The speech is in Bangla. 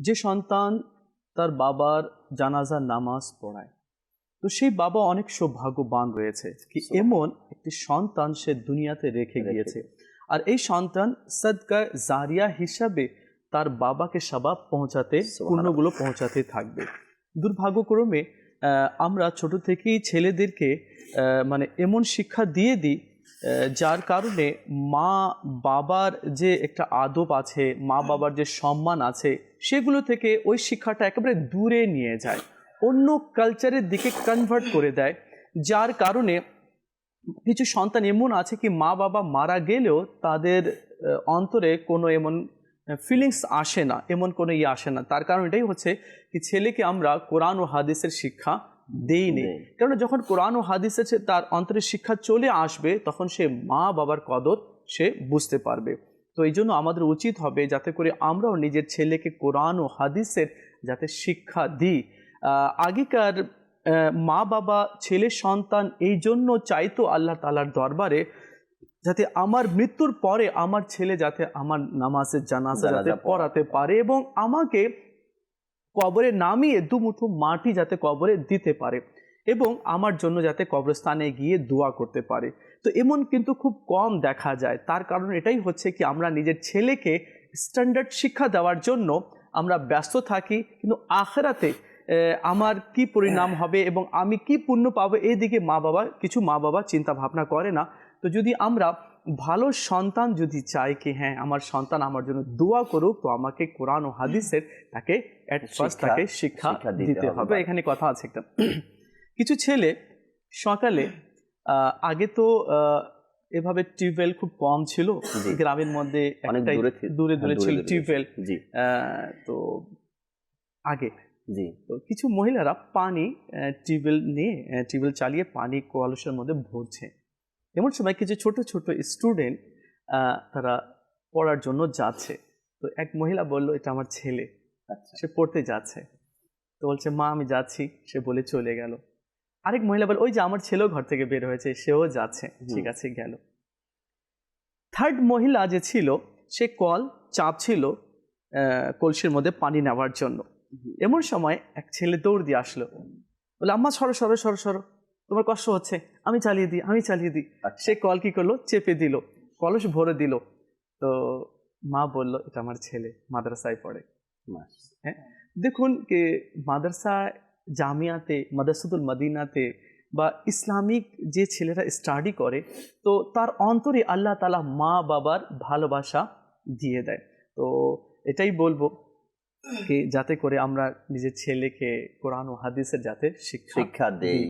যে সন্তান তার বাবার জানাজার নামাজ পড়ায়। তো সেই বাবা অনেক সৌভাগ্যবান রয়েছে কি এমন একটি সন্তান সে দুনিয়াতে রেখে গিয়েছে। আর এই সন্তান সদকা জারিয়া হিসাবে তার বাবাকে সবাব পৌঁছাতে পূর্ণগুলো পৌঁছাতে থাকবে। দুর্ভাগ্যক্রমে আমরা ছোট থেকেই ছেলেদেরকে মানে এমন শিক্ষা দিয়ে দিই যার কারণে মা বাবার যে একটা আদব আছে, মা বাবার যে সম্মান আছে, সেগুলো থেকে ওই শিক্ষাটা একেবারে দূরে নিয়ে যায়, অন্য কালচারের দিকে কনভার্ট করে দেয়। যার কারণে কিছু সন্তান এমন আছে কি, মা বাবা মারা গেলেও তাদের অন্তরে কোনো এমন ফিলিংস আসে না, এমন কোনো ইয়ে আসে না। তার কারণ এটাই হচ্ছে কি, ছেলেকে আমরা কোরআন ও হাদিসের শিক্ষা দেইনি। দেই। কারণ যখন কোরআন ও হাদিসের সে- তার অন্তরে শিক্ষা চলে আসবে তখন সে মা বাবার কদর সে বুঝতে পারবে। তো এই জন্য আমাদের উচিত হবে যাতে করে আমরাও নিজের ছেলেকে কোরআন ও হাদিসের যাতে শিক্ষা দিই। আগেকার মা বাবা ছেলে সন্তান এই জন্য চাইতো আল্লাহ তালার দরবারে যাতে আমার মৃত্যুর পরে আমার ছেলে যাতে আমার নামাজের জানাজা যাতে জানাজা পড়াতে পারে এবং আমাকে কবরে নামিয়ে দুমুঠো মাটি যাতে কবরে দিতে পারে এবং আমার জন্য যাতে কবরস্থানে গিয়ে দোয়া করতে পারে। তো এমন কিন্তু খুব কম দেখা যায়। তার কারণ এটাই হচ্ছে কি, আমরা নিজের ছেলেকে স্ট্যান্ডার্ড শিক্ষা দেওয়ার জন্য আমরা ব্যস্ত থাকি, কিন্তু আখেরাতে আমার কি পরিণাম হবে এবং আমি কি পুণ্য পাবো এই দিকে মা বাবা কিছু মা বাবা চিন্তা ভাবনা করে না। তো যদি আমরা ভালো সন্তান যদি চাই কি হ্যাঁ আমার সন্তান আমার জন্য দোয়া করুক তো আমাকে কোরআন ও হাদিসের তাকে তাকে শিক্ষা দিতে হবে। এখানে কথা আছে একটা। কিছু ছেলে সকালে আগে তো এভাবে টিউবওয়েল খুব কম ছিল। গ্রামের মধ্যে দূরে দূরে দূরে হ্যাঁ, ছিল। টিউবওয়েল। তো আগে। জি। তো কিছু মহিলারা পানি টিউবওয়েল নিয়ে টিউবওয়েল চালিয়ে পানি কলসের মধ্যে ভরছে। এমন সময় কিছু ছোট ছোট স্টুডেন্ট তারা পড়ার জন্য যাচ্ছে। তো এক মহিলা বলল এটা আমার ছেলে। আচ্ছা। সে পড়তে যাচ্ছে। তো বলছে মা আমি যাচ্ছি। সে বলে চলে গেল। আরেক মহিলা বলে ওই যে আমার ছেলেও ঘর থেকে বের হয়েছে সেও যাচ্ছে। ঠিক আছে গেল। থার্ড মহিলা যে ছিল সে কল চাপছিল আহ, কলসির মধ্যে পানি নেওয়ার জন্য। এমন সময় এক ছেলে দৌড় দিয়ে আসলো। বলে আম্মা সরো সরো সরো সরো। তোমার কষ্ট হচ্ছে আমি চালিয়ে দিই আমি চালিয়ে দিই। আচ্ছা। সে কল কি করল? চেপে দিল। কলস ভরে দিল। তো মা বলল এটা আমার ছেলে মাদ্রাসায় পড়ে। হ্যাঁ? দেখুন যে মাদ্রাসা জামিয়াতে মাদ্রাসাতুল মদিনাতে বা ইসলামিক যে ছেলেরা স্টাডি করে তো তার অন্তরে আল্লাহ তালা মা বাবার ভালোবাসা দিয়ে দেয়। তো এটাই বলব কি যাতে করে আমরা নিজের ছেলেকে কোরআন ও হাদিসের যাতে শিক্ষা শিক্ষা দেই।